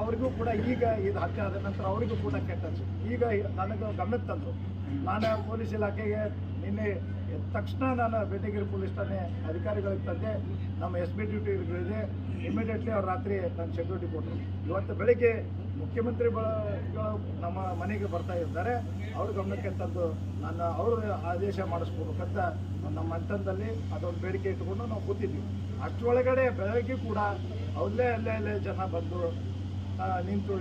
ಅವ್ರಿಗೂ ಕೂಡ ಈಗ ಇದು ಹತ್ಯೆ ಆದ ನಂತರ ಅವರಿಗೂ ಕೂಡ ಕೆಟ್ಟದ್ದು. ಈಗ ನನಗೆ ಗಮನಕ್ಕೆ ತಂದರು. ನಾನು ಪೊಲೀಸ್ ಇಲಾಖೆಗೆ ನಿನ್ನೆ ತಕ್ಷಣ ನಾನು ಬೆಟ್ಟಗಿರಿ ಪೊಲೀಸ್ ಠಾಣೆ ಅಧಿಕಾರಿಗಳಿಗೆ ತಂದೆ. ನಮ್ಮ ಎಸ್ ಬಿ ಡ್ಯೂಟಿಗಳಿದೆ ಇಮಿಡಿಯೇಟ್ಲಿ ಅವ್ರು ರಾತ್ರಿ ನನ್ನ ಸೆಕ್ಯೂರಿಟಿ ಕೊಟ್ಟರು ಇವತ್ತು ಬೆಳಿಗ್ಗೆ ಮುಖ್ಯಮಂತ್ರಿ ನಮ್ಮ ಮನೆಗೆ ಬರ್ತಾ ಇದ್ದಾರೆ. ಅವ್ರ ಗಮನಕ್ಕೆ ತಂದು ನಾನು ಅವರು ಆದೇಶ ಮಾಡಿಸ್ಕೊಡ್ಬೇಕಂತ ನಮ್ಮ ಮಂಟನದಲ್ಲಿ ಅದೊಂದು ಬೇಡಿಕೆ ಇಟ್ಕೊಂಡು ನಾವು ಕೂತಿದ್ದೀವಿ ಅಷ್ಟರೊಳಗಡೆ ಬೆಳಗ್ಗೆ ಕೂಡ ಅಲ್ಲೇ ಅಲ್ಲೇ ಅಲ್ಲೇ ಜನ ಬಂದು ನಿಂತು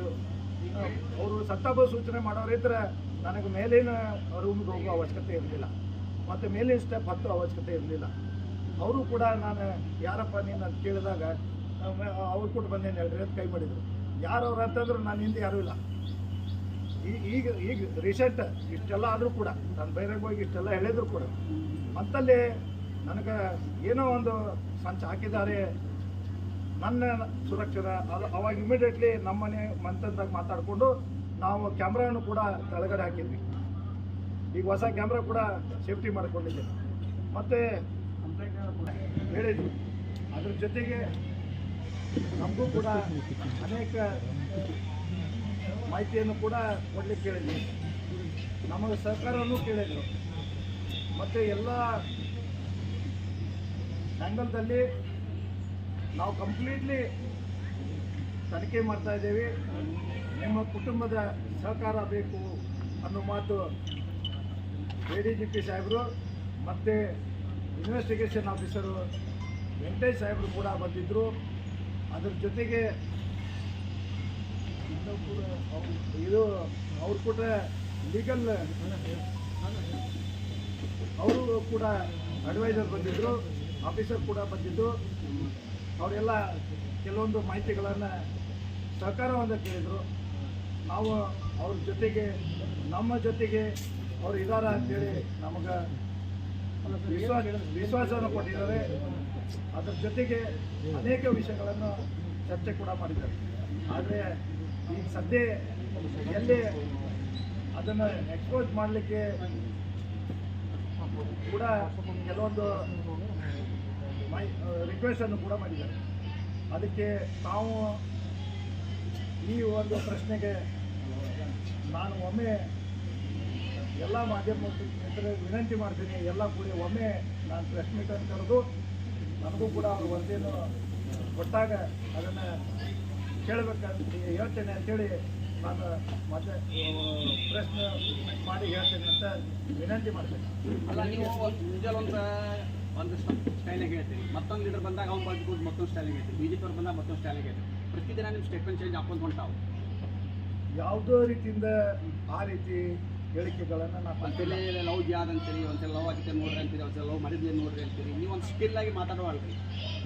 ಅವರು ಸತ್ತಾಪ ಸೂಚನೆ ಮಾಡೋರಿದ್ರೆ ನನಗೆ ಮೇಲಿನ ರೂಮ್ಗೆ ಹೋಗೋ ಅವಶ್ಯಕತೆ ಇರಲಿಲ್ಲ. ಮತ್ತು ಮೇಲಿನ ಸ್ಟೆಪ್ ಹತ್ತೋ ಅವಶ್ಯಕತೆ ಇರಲಿಲ್ಲ. ಅವರು ಕೂಡ ನಾನು, ಯಾರಪ್ಪ ನೀನು? ಅಂತ ಕೇಳಿದಾಗ ಅವ್ರು ಕೂಡ ಬಂದೇನು ಹೇಳ್ರಿ ಅಂತ ಕೈ ಮಾಡಿದರು. ಯಾರು ಅವ್ರು ಅಂತಂದ್ರೆ ನಾನು ಹಿಂದೆ ಯಾರೂ ಇಲ್ಲ. ಈಗ ಈಗ ರೀಸೆಂಟ್ ಇಷ್ಟೆಲ್ಲ ಆದರೂ ಕೂಡ, ನಾನು ಬಹಿರಂಗ ಹೋಗಿ ಇಷ್ಟೆಲ್ಲ ಹೇಳಿದ್ರು ಕೂಡ ಮತ್ತಲ್ಲಿ ನನಗೆ ಏನೋ ಒಂದು ಸಂಚ ಹಾಕಿದ್ದಾರೆ. ನನ್ನ ಸುರಕ್ಷತೆ, ಅದು ಅವಾಗ ಇಮಿಡಿಯೇಟ್ಲಿ ನಮ್ಮನೆ ಮಂತಂದಾಗ ಮಾತಾಡಿಕೊಂಡು ನಾವು ಕ್ಯಾಮ್ರಾನು ಕೂಡ ಕೆಳಗಡೆ ಹಾಕಿದ್ವಿ. ಈಗ ಹೊಸ ಕ್ಯಾಮ್ರಾ ಕೂಡ ಸೇಫ್ಟಿ ಮಾಡಿಕೊಂಡಿದ್ದೆ. ಮತ್ತು ಹೇಳಿದ್ವಿ. ಅದ್ರ ಜೊತೆಗೆ ನಮಗೂ ಕೂಡ ಅನೇಕ ಮಾಹಿತಿಯನ್ನು ಕೂಡ ಕೊಡಲಿಕ್ಕೆ ಕೇಳಿದ್ವಿ. ನಮಗೆ ಸಹಕಾರವನ್ನು ಕೇಳಿದ್ರು. ಮತ್ತು ಎಲ್ಲ ಆ್ಯಂಗಲ್ದಲ್ಲಿ ನಾವು ಕಂಪ್ಲೀಟ್ಲಿ ತನಿಖೆ ಮಾಡ್ತಾ ಇದ್ದೇವೆ. ನಿಮ್ಮ ಕುಟುಂಬದ ಸಹಕಾರ ಬೇಕು ಅನ್ನೋ ಮಾತು ಎ ಡಿ ಜಿ ಪಿ ಸಾಹೇಬರು ಮತ್ತು ಇನ್ವೆಸ್ಟಿಗೇಷನ್ ಆಫೀಸರು ವೆಂಕಟೇಶ್ ಸಾಹೇಬರು ಕೂಡ ಬಂದಿದ್ದರು ಅದ್ರ ಜೊತೆಗೆ ಇದು ಅವ್ರು ಕೂಡ ಲೀಗಲ್ ಅವರು ಕೂಡ ಅಡ್ವೈಸರ್ ಬಂದಿದ್ದರು ಆಫೀಸರ್ ಕೂಡ ಬಂದಿದ್ದು. ಅವರೆಲ್ಲ ಕೆಲವೊಂದು ಮಾಹಿತಿಗಳನ್ನು ಸಹಕಾರವನ್ನು ಕೇಳಿದರು. ನಾವು ಅವ್ರ ಜೊತೆಗೆ, ನಮ್ಮ ಜೊತೆಗೆ ಅವ್ರು ಇದಾರ ಅಂತೇಳಿ ನಮಗೆ ವಿಶ್ವಾಸ ವಿಶ್ವಾಸವನ್ನು ಕೊಟ್ಟಿದ್ದಾರೆ. ಅದರ ಜೊತೆಗೆ ಅನೇಕ ವಿಷಯಗಳನ್ನು ಚರ್ಚೆ ಕೂಡ ಮಾಡಿದ್ದಾರೆ. ಆದರೆ ಈಗ ಸದ್ಯ ಎಲ್ಲಿ ಅದನ್ನು ಎಕ್ಸ್ಪೋಸ್ ಮಾಡಲಿಕ್ಕೆ ಕೂಡ ಕೆಲವೊಂದು ರಿಕ್ವೆಸ್ಟನ್ನು ಕೂಡ ಮಾಡಿದ್ದಾರೆ. ಅದಕ್ಕೆ ತಾವು ಈ ಒಂದು ಪ್ರಶ್ನೆಗೆ ನಾನು ಒಮ್ಮೆ ಎಲ್ಲ ಮಾಧ್ಯಮ ವಿನಂತಿ ಮಾಡ್ತೀನಿ, ಎಲ್ಲ ಕೂಡ ಒಮ್ಮೆ ನಾನು ಪ್ರೆಸ್ ಅಂತ ಕರೆದು ನನಗೂ ಕೂಡ ಅವ್ರ ವರದಿಯನ್ನು ಕೊಟ್ಟಾಗ ಅದನ್ನು ಕೇಳಬೇಕಂತ ಹೇಳ್ತೇನೆ ಅಂತೇಳಿ ನಾನು ಮತ್ತೆ ಪ್ರಶ್ನೆ ಮಾಡಿ ಹೇಳ್ತೇನೆ ಅಂತ ವಿನಂತಿ ಮಾಡ್ತೇನೆ. ಅಲ್ಲ ನೀವು ಒಂದು ಒಂದು ಸ್ಟೈಲಾಗಿ ಹೇಳ್ತೀರಿ. ಮತ್ತೊಂದು ಲೀಡರ್ ಬಂದಾಗ ಅವ್ನು ಬಂದು ಮತ್ತೊಂದು ಸ್ಟೈಲಿಗೆ ಹೇಳ್ತೀರಿ. ಬಿ ಜೆ ಪಿ ಅವ್ರು ಬಂದಾಗ ಮತ್ತೊಂದು ಸ್ಟೈಲಿಗೆ ಹೇಳ್ತೀರಿ. ಪ್ರತಿದಿನ ನಿಮ್ಮ ಸ್ಟೇಟ್ಮೆಂಟ್ ಚೇಂಜ್ ಹಾಕೊಂಡು ಹೊಂಟಾವು. ಯಾವುದೋ ರೀತಿಯಿಂದ ಆ ರೀತಿ ಹೇಳಿಕೆಗಳನ್ನು ನಾನು ಅಂತೇಳಿ ಲವ್ ಜಿಯಾದ್ ಅಂತೀರಿ ಒಂದ್ಸಲ ಲವ್ ಆಗಿದೆ ನೋಡ್ರಿ ಅಂತೀರಿ ಒಂದ್ಸಲ ಲವ್ ಮಾಡಿದ್ವಿ ನೋಡ್ರಿ ಅಂತೀರಿ. ನೀವು ಒಂದು ಸ್ಕಿಲ್ ಆಗಿ ಮಾತಾಡುವಲ್ರಿ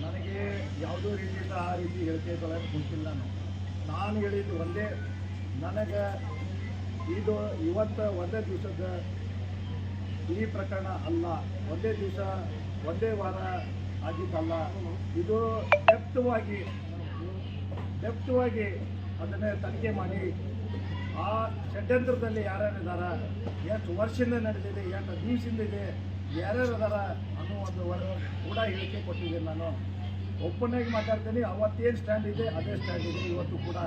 ನನಗೆ ಯಾವುದೋ ರೀತಿಯಿಂದ ಆ ರೀತಿ ಹೇಳಿಕೆಗಳನ್ನು ಗೊತ್ತಿಲ್ಲ ನಾನು. ನಾನು ಹೇಳಿದ್ದು ಒಂದೇ ನನಗೆ ಇದು ಇವತ್ತು ಒಂದೇ ದಿವಸದ ಈ ಪ್ರಕರಣ ಅಲ್ಲ. ಒಂದೇ ದಿವಸ ಒಂದೇ ವಾರ ಆಗಿದ್ದಲ್ಲ ಇದು ಡೆಪ್ತವಾಗಿ ಡೆಪ್ತವಾಗಿ ಅದನ್ನೇ ತನಿಖೆ ಮಾಡಿ ಷಡ್ಯಂತ್ರದಲ್ಲಿ ಯಾರ್ಯಾರಿದಾರ ಎಷ್ಟು ವರ್ಷದಿಂದ ನಡೆದಿದೆ, ಎಷ್ಟು ದಿವಸದಿಂದ ಇದೆ, ಯಾರ್ಯಾರು ಇದಾರ ಅನ್ನೋ ಒಂದು ಕೂಡ ಹೇಳಿಕೆ ಕೊಟ್ಟಿದ್ದೀನಿ ನಾನು. ಒಪ್ಪನಾಗಿ ಮಾತಾಡ್ತೀನಿ, ಅವತ್ತೇನು ಸ್ಟ್ಯಾಂಡ್ ಇದೆ, ಅದೇ ಸ್ಟ್ಯಾಂಡ್ ಇದೆ. ಇವತ್ತು ಕೂಡ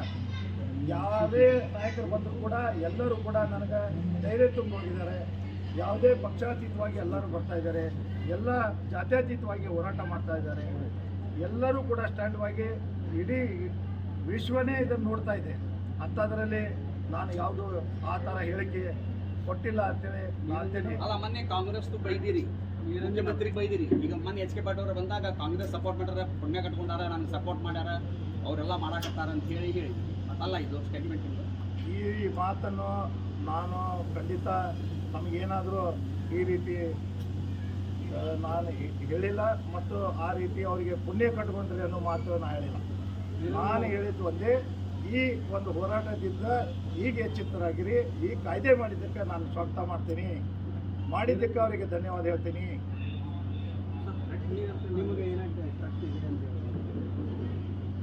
ಯಾವುದೇ ನಾಯಕರು ಬಂದರೂ ಕೂಡ ಎಲ್ಲರೂ ಕೂಡ ನನಗೆ ಧೈರ್ಯ ತುಂಬ ಹೋಗಿದ್ದಾರೆ. ಯಾವುದೇ ಪಕ್ಷಾತೀತವಾಗಿ ಎಲ್ಲರೂ ಬರ್ತಾ ಇದ್ದಾರೆ. ಎಲ್ಲ ಜಾತ್ಯತೀತವಾಗಿ ಹೋರಾಟ ಮಾಡ್ತಾ ಇದ್ದಾರೆ. ಎಲ್ಲರೂ ಕೂಡ ಸ್ಟ್ಯಾಂಡ್ವಾಗಿ ಇಡೀ ವಿಶ್ವನೇ ಇದನ್ನು ನೋಡ್ತಾ ಇದೆ. ಅಂಥದ್ರಲ್ಲಿ ನಾನು ಯಾವುದು ಆ ಥರ ಹೇಳಿಕೆ ಕೊಟ್ಟಿಲ್ಲ ಅಂತೇಳಿ ಹೇಳ್ತೀನಿ ಅಲ್ಲ ಮೊನ್ನೆ ಕಾಂಗ್ರೆಸ್ ಬೈದಿರಿ ಮುಖ್ಯಮಂತ್ರಿಗೆ ಬೈದಿರಿ. ಈಗ ಮೊನ್ನೆ ಎಚ್ ಕೆ ಪಾಟೀಲ್ ಬಂದಾಗ ಕಾಂಗ್ರೆಸ್ ಸಪೋರ್ಟ್ ಮಾಡ್ಯಾರ ಪುಣ್ಯ ಕಟ್ಕೊಂಡಾರ ನನಗೆ ಸಪೋರ್ಟ್ ಮಾಡ್ಯಾರ ಅವರೆಲ್ಲ ಮಾಡಾಕತ್ತಾರ ಅಂತ ಹೇಳಿ ಹೇಳಿ. ಅಲ್ಲ ಇದು ಸ್ಟೇಟ್ಮೆಂಟ್ ಈ ಮಾತನ್ನು ನಾನು ಖಂಡಿತ ನಮಗೇನಾದರೂ ಈ ರೀತಿ ನಾನು ಹೇಳಿಲ್ಲ ಮತ್ತು ಆ ರೀತಿ ಅವರಿಗೆ ಪುಣ್ಯ ಕಟ್ಕೊಂಡ್ರಿ ಅನ್ನೋ ಮಾತು ನಾನು ಹೇಳಿಲ್ಲ. ನಾನು ಹೇಳಿದ್ದು ಒಂದೇ ಈ ಒಂದು ಹೋರಾಟದಿಂದ ಈಗ ಎಚ್ಚೆತ್ತರಾಗಿರಿ ಈ ಕಾಯ್ದೆ ಮಾಡಿದ್ದಕ್ಕೆ ನಾನು ಸ್ವಾಗತ ಮಾಡ್ತೀನಿ. ಮಾಡಿದ್ದಕ್ಕೆ ಅವರಿಗೆ ಧನ್ಯವಾದ ಹೇಳ್ತೀನಿ.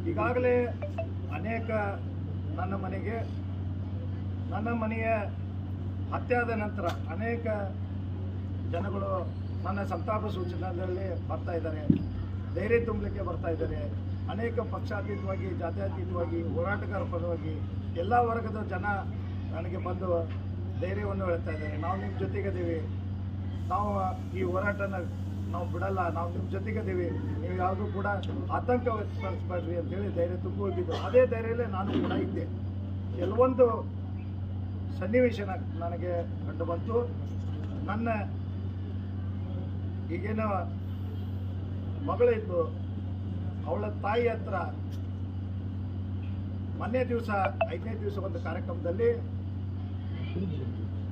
ಈಗಾಗಲೇ ಅನೇಕ ನನ್ನ ಮನೆಗೆ, ನನ್ನ ಮನೆಯ ಹತ್ಯಾದ ನಂತರ ಅನೇಕ ಜನಗಳು ನನ್ನ ಸಂತಾಪ ಸೂಚನೆಯಲ್ಲಿ ಬರ್ತಾ ಇದ್ದಾರೆ. ಧೈರ್ಯ ತುಂಬಲಿಕ್ಕೆ ಬರ್ತಾ ಇದ್ದಾರೆ. ಅನೇಕ ಪಕ್ಷಾತೀತವಾಗಿ, ಜಾತ್ಯತೀತವಾಗಿ, ಹೋರಾಟಗಾರ ಪದವಾಗಿ ಎಲ್ಲ ವರ್ಗದ ಜನ ನನಗೆ ಬಂದು ಧೈರ್ಯವನ್ನು ಹೇಳ್ತಾ ಇದ್ದಾರೆ. ನಾವು ನಿಮ್ಮ ಜೊತೆಗದೀವಿ ನಾವು ಈ ಹೋರಾಟನ ನಾವು ಬಿಡಲ್ಲ. ನಾವು ನಿಮ್ಮ ಜೊತೆಗದೀವಿ ನೀವು ಯಾವುದೂ ಕೂಡ ಆತಂಕ ವ್ಯಕ್ತಪಡಿಸ್ಬೇಡ್ರಿ ಅಂತೇಳಿ ಧೈರ್ಯ ತುಂಬ ಹೋಗಿದ್ದು. ಅದೇ ಧೈರ್ಯಲ್ಲೇ ನಾನು ಕೂಡ ಇದ್ದೆ. ಕೆಲವೊಂದು ಸನ್ನಿವೇಶ ನನಗೆ ಕಂಡು ಬಂತು. ನನ್ನ ಈಗೇನೋ ಮಗಳಿದ್ದು ಅವಳ ತಾಯಿ ಹತ್ರ ಮೊನ್ನೆ ದಿವಸ, ಐದನೇ ದಿವಸ ಒಂದು ಕಾರ್ಯಕ್ರಮದಲ್ಲಿ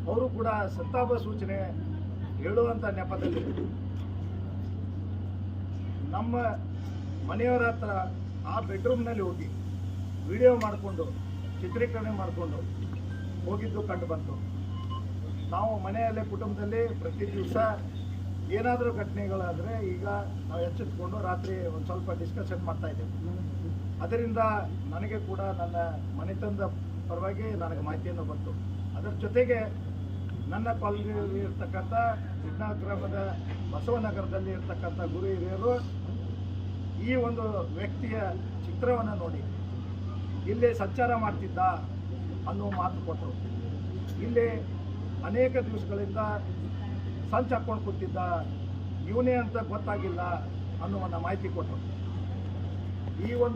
ಅವರು ಕೂಡ ಸಂತಾಪ ಸೂಚನೆ ಹೇಳುವಂಥ ನೆಪದಲ್ಲಿ ನಮ್ಮ ಮನೆಯವರ ಹತ್ರ ಆ ಬೆಡ್ರೂಮ್ನಲ್ಲಿ ಹೋಗಿ ವಿಡಿಯೋ ಮಾಡಿಕೊಂಡು, ಚಿತ್ರೀಕರಣೆ ಮಾಡಿಕೊಂಡು ಹೋಗಿದ್ದು ಕಂಡು ಬಂತು. ನಾವು ಮನೆಯಲ್ಲೇ ಕುಟುಂಬದಲ್ಲಿ ಪ್ರತಿ ದಿವಸ ಏನಾದರೂ ಘಟನೆಗಳಾದರೆ ಈಗ ನಾವು ಎಚ್ಚೆತ್ಕೊಂಡು ರಾತ್ರಿ ಒಂದು ಸ್ವಲ್ಪ ಡಿಸ್ಕಷನ್ ಮಾಡ್ತಾ ಇದ್ದೇವೆ. ಅದರಿಂದ ನನಗೆ ಕೂಡ ನನ್ನ ಮನೆತನದ ಪರವಾಗಿ ನನಗೆ ಮಾಹಿತಿಯನ್ನು ಬಂತು. ಅದರ ಜೊತೆಗೆ ನನ್ನ ಕಾಲೇಜಲ್ಲಿ ಇರ್ತಕ್ಕಂಥ ಗ್ರಾಮದ ಬಸವನಗರದಲ್ಲಿ ಇರ್ತಕ್ಕಂಥ ಗುರು ಹಿರಿಯರು ಈ ಒಂದು ವ್ಯಕ್ತಿಯ ಚಿತ್ರವನ್ನು ನೋಡಿ, ಇಲ್ಲಿ ಸಂಚಾರ ಮಾಡ್ತಿದ್ದ ಅನ್ನೋ ಮಾತು ಕೊಟ್ಟರು. ಇಲ್ಲಿ ಅನೇಕ ದಿವಸಗಳಿಂದ ಸಂಚ ಹಾಕ್ಕೊಂಡು ಕೂತಿದ್ದ ಇವನೇ ಅಂತ ಗೊತ್ತಾಗಿಲ್ಲ ಅನ್ನುವನ್ನ ಮಾಹಿತಿ ಕೊಟ್ಟರು. ಈ ಒಂದು